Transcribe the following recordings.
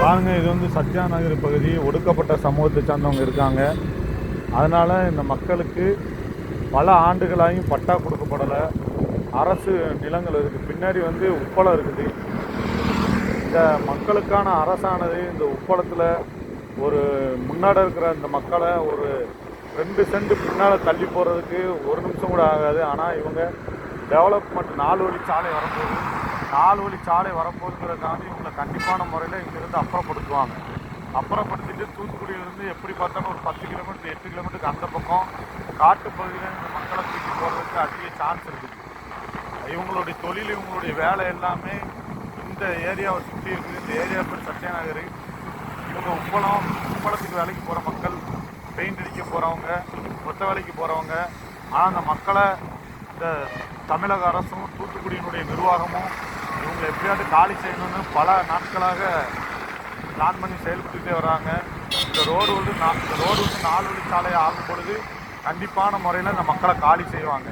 பாருங்க இது வந்து சத்யா நகர் பகுதி ஒடுக்கப்பட்ட சமூகத்தை சார்ந்தவங்க இருக்காங்க. அதனால் இந்த மக்களுக்கு பல ஆண்டுகளாயும் பட்டா கொடுக்கப்படலை. அரசு நிலங்கள் இருக்குது பின்னாடி வந்து உப்பளம் இருக்குது. இந்த மக்களுக்கான அரசானது இந்த உப்பளத்தில் ஒரு முன்னாடி இருக்கிற இந்த மக்களை ஒரு ரெண்டு சென்ட் பின்னால் தள்ளி போகிறதுக்கு ஒரு நிமிஷம் கூட ஆகாது. ஆனால் இவங்க டெவலப்மெண்ட் நாலு வழி சாலை வரப்போகுது. நாலு வழி சாலை வரப்போகுதுங்கிறதுக்காண்டி இவங்களை கண்டிப்பான முறையில் இங்கேருந்து அப்புறப்படுத்துவாங்க. அப்புறப்படுத்திட்டு தூத்துக்குடியிலேருந்து எப்படி பார்த்தாலும் ஒரு பத்து கிலோமீட்டர் எட்டு கிலோமீட்டருக்கு அந்த பக்கம் காட்டு பகுதியில் இந்த மக்களை தூக்கி போகிறதுக்கு அதிக சான்ஸ் இருக்குது இவங்களுடைய தொழில் இவங்களுடைய வேலை எல்லாமே இந்த ஏரியாவை சுற்றி இருக்குது இந்த ஏரியா பேர் சத்யநகர் இவங்க உப்பளம் உப்பளத்துக்கு வேலைக்கு போகிற மக்கள் பெயிண்ட் அடிக்க போகிறவங்க மொத்த வேலைக்கு போகிறவங்க ஆனால் அந்த மக்களை இந்த தமிழக அரசும் தூத்துக்குடியினுடைய நிர்வாகமும் இதில் எப்படியாவது காலி செய்யணும்னு பல நாட்களாக பிளான் பண்ணி செயல்பட்டுட்டே வராங்க. இந்த ரோடு வந்து நா- இந்த ரோடு வந்து நாலு வழி சாலையை ஆகும் பொழுது கண்டிப்பான முறையில் இந்த மக்களை காலி செய்வாங்க.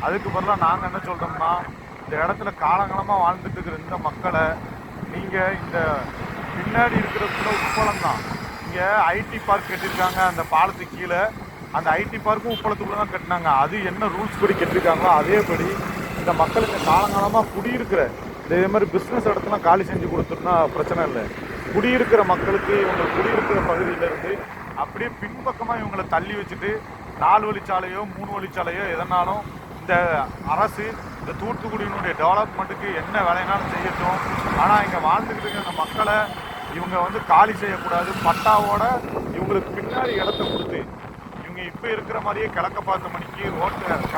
அதுக்கு பதிலாக நாங்கள் என்ன சொல்கிறோம்னா இந்த இடத்துல காலங்காலமாக வாழ்ந்துட்டு இருக்கிற இந்த மக்களை நீங்கள் இந்த பின்னாடி இருக்கிறதுக்குள்ள உப்பளம் தான். இங்கே ஐடி பார்க் கட்டியிருக்காங்க அந்த பாலத்துக்கு கீழே. அந்த ஐடி பார்க்கும் உப்பளத்துக்குள்ள தான் கட்டினாங்க. அது என்ன ரூல்ஸ் படி கட்டியிருக்காங்களோ அதேபடி இந்த மக்களுக்கு காலங்காலமாக குடியிருக்கிற இதே மாதிரி பிஸ்னஸ் இடத்துல காலி செஞ்சு கொடுத்துருந்தா பிரச்சனை இல்லை. குடியிருக்கிற மக்களுக்கு இவங்க குடியிருக்கிற பகுதியிலேருந்து அப்படியே பின்பக்கமாக இவங்களை தள்ளி வச்சுட்டு நாலு வழிச்சாலையோ மூணு வழிச்சாலையோ எதனாலும் இந்த அரசு இந்த தூத்துக்குடியினுடைய டெவலப்மெண்ட்டுக்கு என்ன வேலைனாலும் செய்யட்டும். ஆனால் இங்கே வாழ்ந்துக்கிட்டு இருக்கிற இந்த மக்களை இவங்க வந்து காலி செய்யக்கூடாது. பட்டாவோட இவங்களுக்கு பின்னாடி இடத்த கொடுத்து இவங்க இப்போ இருக்கிற மாதிரியே கிழக்க பார்த்த மணிக்கு ரோட்டை